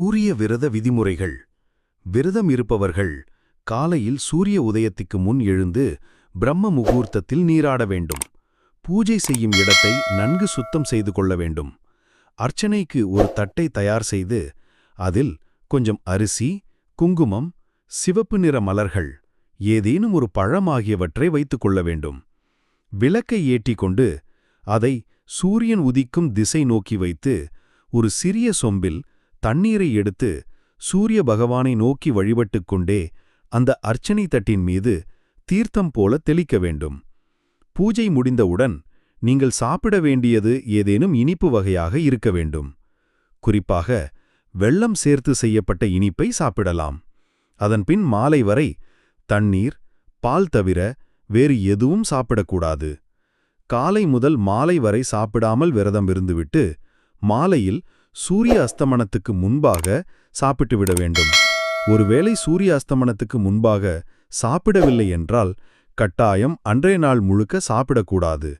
உரிய விரத விதிமுறைகள். விரதம் இருப்பவர்கள் காலையில் சூரிய உதயத்துக்கு முன் எழுந்து பிரம்ம முகூர்த்தத்தில் நீராட வேண்டும். பூஜை செய்யும் இடத்தை நன்கு சுத்தம் செய்து கொள்ள வேண்டும். அர்ச்சனைக்கு ஒரு தட்டை தயார் செய்து அதில் கொஞ்சம் அரிசி குங்குமம் சிவப்பு நிற மலர்கள் ஏதேனும் ஒரு பழம் ஆகியவற்றை வைத்துக்கொள்ள வேண்டும். விளக்கை ஏற்றிக் கொண்டு அதை சூரியன் உதிக்கும் திசை நோக்கி வைத்து ஒரு சிறிய சொம்பில் தண்ணீரை எடுத்து சூரிய பகவானை நோக்கி வழிபட்டுக் கொண்டே அந்த அர்ச்சனை தட்டின் மீது தீர்த்தம் போல தெளிக்க வேண்டும். பூஜை முடிந்தவுடன் நீங்கள் சாப்பிட வேண்டியது ஏதேனும் இனிப்பு வகையாக இருக்க வேண்டும். குறிப்பாக வெள்ளம் சேர்த்து செய்யப்பட்ட இனிப்பை சாப்பிடலாம். அதன்பின் மாலை வரை தண்ணீர் பால் தவிர வேறு எதுவும் சாப்பிடக்கூடாது. காலை முதல் மாலை வரை சாப்பிடாமல் விரதம் இருந்துவிட்டு மாலையில் சூரிய அஸ்தமனத்துக்கு முன்பாக சாப்பிட்டு விட வேண்டும். ஒருவேளை சூரிய அஸ்தமனத்துக்கு முன்பாக சாப்பிடவில்லை என்றால் கட்டாயம் அன்றைய நாள் முழுக்க சாப்பிடக்கூடாது.